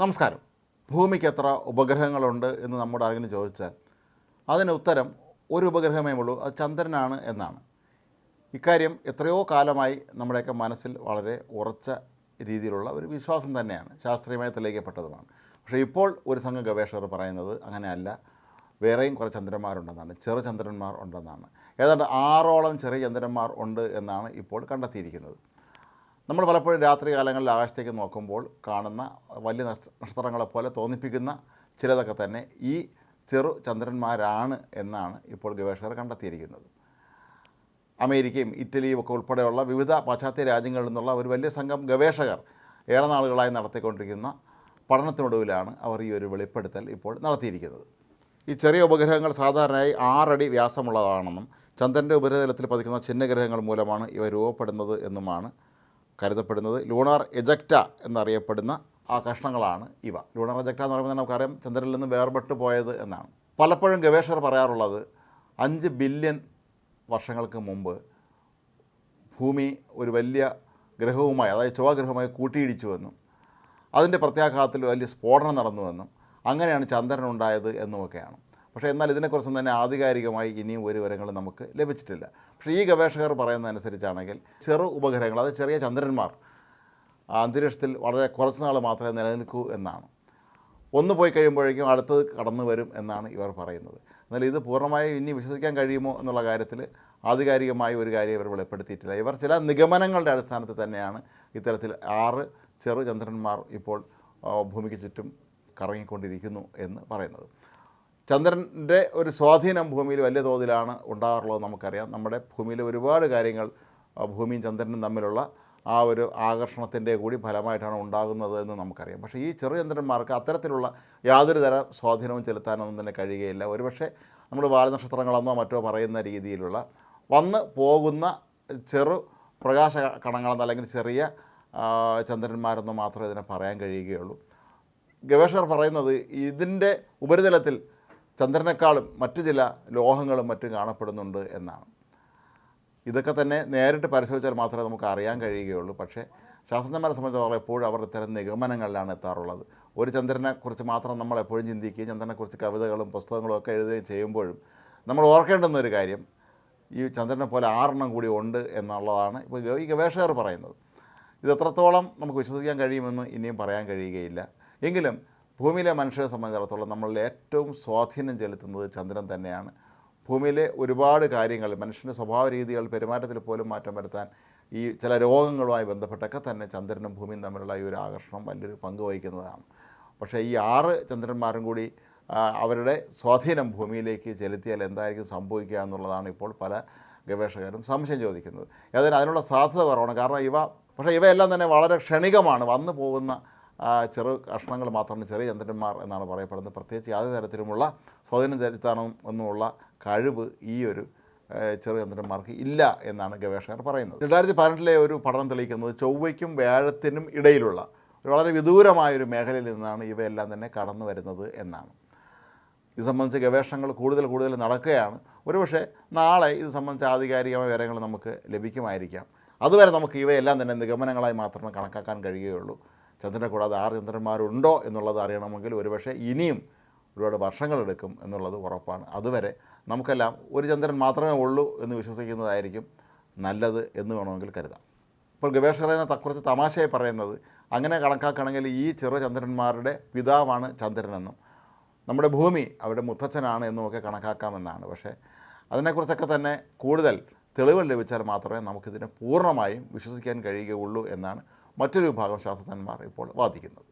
നമസ്കാരം. ഭൂമിക്ക് എത്ര ഉപഗ്രഹങ്ങളുണ്ട് എന്ന് നമ്മുടെ ആരെങ്കിലും ചോദിച്ചാൽ അതിന് ഉത്തരം ഒരു ഉപഗ്രഹമേ ഉള്ളൂ അത് ചന്ദ്രനാണ് എന്നാണ്. ഇക്കാര്യം എത്രയോ കാലമായി നമ്മുടെയൊക്കെ മനസ്സിൽ വളരെ ഉറച്ച രീതിയിലുള്ള ഒരു വിശ്വാസം തന്നെയാണ് ശാസ്ത്രീയമായി തെളിയിക്കപ്പെട്ടതുമാണ്. പക്ഷേ ഇപ്പോൾ ഒരു സംഘം ഗവേഷകർ പറയുന്നത് അങ്ങനെയല്ല വേറെയും കുറേ ചന്ദ്രന്മാരുണ്ടെന്നാണ് ചെറു ചന്ദ്രന്മാർ ഉണ്ടെന്നാണ്. ഏതാണ്ട് ആറോളം ചെറിയ ചന്ദ്രന്മാർ ഉണ്ട് എന്നാണ് ഇപ്പോൾ കണ്ടെത്തിയിരിക്കുന്നത്. നമ്മൾ പലപ്പോഴും രാത്രി കാലങ്ങളിൽ ആകാശത്തേക്ക് നോക്കുമ്പോൾ കാണുന്ന വലിയ നക്ഷ- നക്ഷത്രങ്ങളെപ്പോലെ തോന്നിപ്പിക്കുന്ന ചിലതൊക്കെ തന്നെ ഈ ചെറു ചന്ദ്രന്മാരാണ് എന്നാണ് ഇപ്പോൾ ഗവേഷകർ കണ്ടെത്തിയിരിക്കുന്നത്. അമേരിക്കയും ഇറ്റലിയും ഒക്കെ ഉൾപ്പെടെയുള്ള വിവിധ പാശ്ചാത്യ രാജ്യങ്ങളിൽ നിന്നുള്ള ഒരു വലിയ സംഘം ഗവേഷകർ ഏറെ നാളുകളായി നടത്തിക്കൊണ്ടിരിക്കുന്ന പഠനത്തിനൊടുവിലാണ് അവർ ഈ ഒരു വെളിപ്പെടുത്തൽ ഇപ്പോൾ നടത്തിയിരിക്കുന്നത്. ഈ ചെറിയ ഉപഗ്രഹങ്ങൾ സാധാരണയായി ആറടി വ്യാസമുള്ളതാണെന്നും ചന്ദ്രന്റെ ഉപരിതലത്തിൽ പതിക്കുന്ന ചിഹ്നഗ്രഹങ്ങൾ മൂലമാണ് ഇവ രൂപപ്പെടുന്നത് എന്നുമാണ് കരുതപ്പെടുന്നത്. ലൂണാർ എജക്റ്റ എന്നറിയപ്പെടുന്ന ആ കഷ്ണങ്ങളാണ് ഇവ. ലൂണാർ എജക്റ്റ എന്ന് പറയുമ്പോൾ നമുക്കറിയാം ചന്ദ്രനിൽ നിന്ന് വേർപെട്ട് പോയത് എന്നാണ്. പലപ്പോഴും ഗവേഷകർ പറയാറുള്ളത് അഞ്ച് ബില്യൺ വർഷങ്ങൾക്ക് മുമ്പ് ഭൂമി ഒരു വലിയ ഗ്രഹവുമായി അതായത് ചുവഗ്രഹവുമായി കൂട്ടിയിടിച്ചുവെന്നും അതിന്റെ പ്രത്യാഘാതത്തിൽ വലിയ സ്ഫോടനം നടന്നുവെന്നും അങ്ങനെയാണ് ചന്ദ്രൻ ഉണ്ടായത് എന്നുമൊക്കെയാണ്. പക്ഷേ എന്നാൽ ഇതിനെക്കുറിച്ചൊന്നും തന്നെ ആധികാരികമായി ഇനിയും ഒരു വിവരങ്ങളും നമുക്ക് ലഭിച്ചിട്ടില്ല. പക്ഷേ ഈ ഗവേഷകർ പറയുന്നതനുസരിച്ചാണെങ്കിൽ ചെറു ഉപഗ്രഹങ്ങൾ അതായത് ചെറിയ ചന്ദ്രന്മാർ അന്തരീക്ഷത്തിൽ വളരെ കുറച്ച് നാൾ മാത്രമേ നിലനിൽക്കൂ എന്നാണ്. ഒന്ന് പോയി കഴിയുമ്പോഴേക്കും അടുത്തത് കടന്നു വരും എന്നാണ് ഇവർ പറയുന്നത്. എന്നാൽ ഇത് പൂർണമായും ഇനി വിശ്വസിക്കാൻ കഴിയുമോ എന്നുള്ള കാര്യത്തിൽ ആധികാരികമായി ഒരു കാര്യം ഇവർ വെളിപ്പെടുത്തിയിട്ടില്ല. ഇവർ ചില നിഗമനങ്ങളുടെ അടിസ്ഥാനത്തിൽ തന്നെയാണ് ഇത്തരത്തിൽ ആറ് ചെറു ചന്ദ്രന്മാർ ഇപ്പോൾ ഭൂമിക്ക് ചുറ്റും കറങ്ങിക്കൊണ്ടിരിക്കുന്നു എന്ന് പറയുന്നത്. ചന്ദ്രന്റെ ഒരു സ്വാധീനം ഭൂമിയിൽ വലിയ തോതിലാണ് ഉണ്ടാകാറുള്ളത് നമുക്കറിയാം. നമ്മുടെ ഭൂമിയിലെ ഒരുപാട് കാര്യങ്ങൾ ഭൂമിയും ചന്ദ്രനും തമ്മിലുള്ള ആ ഒരു ആകർഷണത്തിന്റെ കൂടി ഫലമായിട്ടാണ് ഉണ്ടാകുന്നത് എന്ന് നമുക്കറിയാം. പക്ഷേ ഈ ചെറു ചന്ദ്രന്മാർക്ക് അത്തരത്തിലുള്ള യാതൊരു തരം സ്വാധീനവും ചെലുത്താനൊന്നും തന്നെ കഴിയുകയില്ല. ഒരുപക്ഷെ നമ്മൾ വാലനക്ഷത്രങ്ങളെന്നോ മറ്റോ പറയുന്ന രീതിയിലുള്ള വന്ന് പോകുന്ന ചെറു പ്രകാശ കണങ്ങളെന്നോ അല്ലെങ്കിൽ ചെറിയ ചന്ദ്രന്മാരെന്നോ മാത്രമേ ഇതിനെ പറയാൻ കഴിയുകയുള്ളൂ. ഗവേഷകർ പറയുന്നത് ഇതിന്റെ ഉപരിതലത്തിൽ ചന്ദ്രനേക്കാളും മറ്റു ചില ലോഹങ്ങളും മറ്റും കാണപ്പെടുന്നുണ്ട് എന്നാണ്. ഇതൊക്കെ തന്നെ നേരിട്ട് പരിശോധിച്ചാൽ മാത്രമേ നമുക്ക് അറിയാൻ കഴിയുകയുള്ളൂ. പക്ഷേ ശാസ്ത്രജ്ഞന്മാരെ സംബന്ധിച്ചിടത്തോളം എപ്പോഴും അവർ ഇത്തരം നിഗമനങ്ങളിലാണ് എത്താറുള്ളത്. ഒരു ചന്ദ്രനെക്കുറിച്ച് മാത്രം നമ്മൾ എപ്പോഴും ചിന്തിക്കുകയും ചന്ദ്രനെക്കുറിച്ച് കവിതകളും പുസ്തകങ്ങളും ഒക്കെ എഴുതുകയും ചെയ്യുമ്പോഴും നമ്മൾ ഓർക്കേണ്ടുന്ന ഒരു കാര്യം ഈ ചന്ദ്രനെ പോലെ ആറെണ്ണം കൂടി ഉണ്ട് എന്നുള്ളതാണ് ഇപ്പോൾ ഈ ഗവേഷകർ പറയുന്നത്. ഇത് എത്രത്തോളം നമുക്ക് വിശ്വസിക്കാൻ കഴിയുമെന്ന് ഇനിയും പറയാൻ കഴിയുകയില്ല. എങ്കിലും ഭൂമിയിലെ മനുഷ്യരെ സംബന്ധിച്ചിടത്തോളം നമ്മളിൽ ഏറ്റവും സ്വാധീനം ചെലുത്തുന്നത് ചന്ദ്രൻ തന്നെയാണ്. ഭൂമിയിലെ ഒരുപാട് കാര്യങ്ങൾ മനുഷ്യന്റെ സ്വഭാവ രീതികൾ പെരുമാറ്റത്തിൽ പോലും മാറ്റം വരുത്താൻ ഈ ചില രോഗങ്ങളുമായി ബന്ധപ്പെട്ടൊക്കെ തന്നെ ചന്ദ്രനും ഭൂമിയും തമ്മിലുള്ള ഈ ഒരു ആകർഷണം വലിയൊരു പങ്ക് വഹിക്കുന്നതാണ്. പക്ഷേ ഈ ആറ് ചന്ദ്രന്മാരും കൂടി അവരുടെ സ്വാധീനം ഭൂമിയിലേക്ക് ചെലുത്തിയാൽ എന്തായിരിക്കും സംഭവിക്കുക എന്നുള്ളതാണ് ഇപ്പോൾ പല ഗവേഷകരും സംശയം ചോദിക്കുന്നത്. ഏതായാലും അതിനുള്ള സാധ്യത കുറവാണ്. കാരണം ഇവ പക്ഷേ ഇവയെല്ലാം തന്നെ വളരെ ക്ഷണികമാണ്. വന്നു പോകുന്ന ചെറു കഷ്ണങ്ങൾ മാത്രമാണ് ചെറിയ ചന്ദ്രന്മാർ എന്നാണ് പറയപ്പെടുന്നത്. പ്രത്യേകിച്ച് യാതൊരു തരത്തിലുമുള്ള സ്വാധീനം ചെലുത്താനും ഒന്നുമുള്ള കഴിവ് ഈ ഒരു ചെറു ചന്ദ്രന്മാർക്ക് ഇല്ല എന്നാണ് ഗവേഷകർ പറയുന്നത്. രണ്ടായിരത്തി പതിനെട്ടിലെ ഒരു പഠനം തെളിയിക്കുന്നത് ചൊവ്വയ്ക്കും വ്യാഴത്തിനും ഇടയിലുള്ള വളരെ വിദൂരമായൊരു മേഖലയിൽ നിന്നാണ് ഇവയെല്ലാം തന്നെ കടന്നു വരുന്നത് എന്നാണ്. ഇത് സംബന്ധിച്ച് ഗവേഷണങ്ങൾ കൂടുതൽ കൂടുതൽ നടക്കുകയാണ്. ഒരുപക്ഷെ നാളെ ഇത് സംബന്ധിച്ച ആധികാരികമായ വിവരങ്ങൾ നമുക്ക് ലഭിക്കുമായിരിക്കാം. അതുവരെ നമുക്ക് ഇവയെല്ലാം തന്നെ നിഗമനങ്ങളായി മാത്രമേ കണക്കാക്കാൻ കഴിയുകയുള്ളൂ. ചന്ദ്രനെ കൂടാതെ ആറ് ചന്ദ്രന്മാരുണ്ടോ എന്നുള്ളത് അറിയണമെങ്കിൽ ഒരുപക്ഷെ ഇനിയും ഒരുപാട് വർഷങ്ങളെടുക്കും എന്നുള്ളത് ഉറപ്പാണ്. അതുവരെ നമുക്കെല്ലാം ഒരു ചന്ദ്രൻ മാത്രമേ ഉള്ളൂ എന്ന് വിശ്വസിക്കുന്നതായിരിക്കും നല്ലത് എന്ന് വേണമെങ്കിൽ കരുതാം. ഇപ്പോൾ ഗവേഷകർ അതിനെ തമാശയായി പറയുന്നത് അങ്ങനെ കണക്കാക്കണമെങ്കിൽ ഈ ചെറു ചന്ദ്രന്മാരുടെ പിതാവാണ് ചന്ദ്രനെന്നും നമ്മുടെ ഭൂമി അവരുടെ മുത്തച്ഛനാണ് എന്നുമൊക്കെ കണക്കാക്കാമെന്നാണ്. പക്ഷേ അതിനെക്കുറിച്ചൊക്കെ തന്നെ കൂടുതൽ തെളിവുകൾ ലഭിച്ചാൽ മാത്രമേ നമുക്കിതിനെ പൂർണമായും വിശ്വസിക്കാൻ കഴിയുകയുള്ളൂ എന്നാണ് മറ്റൊരു വിഭാഗം ശാസ്ത്രജ്ഞന്മാർ ഇപ്പോൾ വാദിക്കുന്നത്.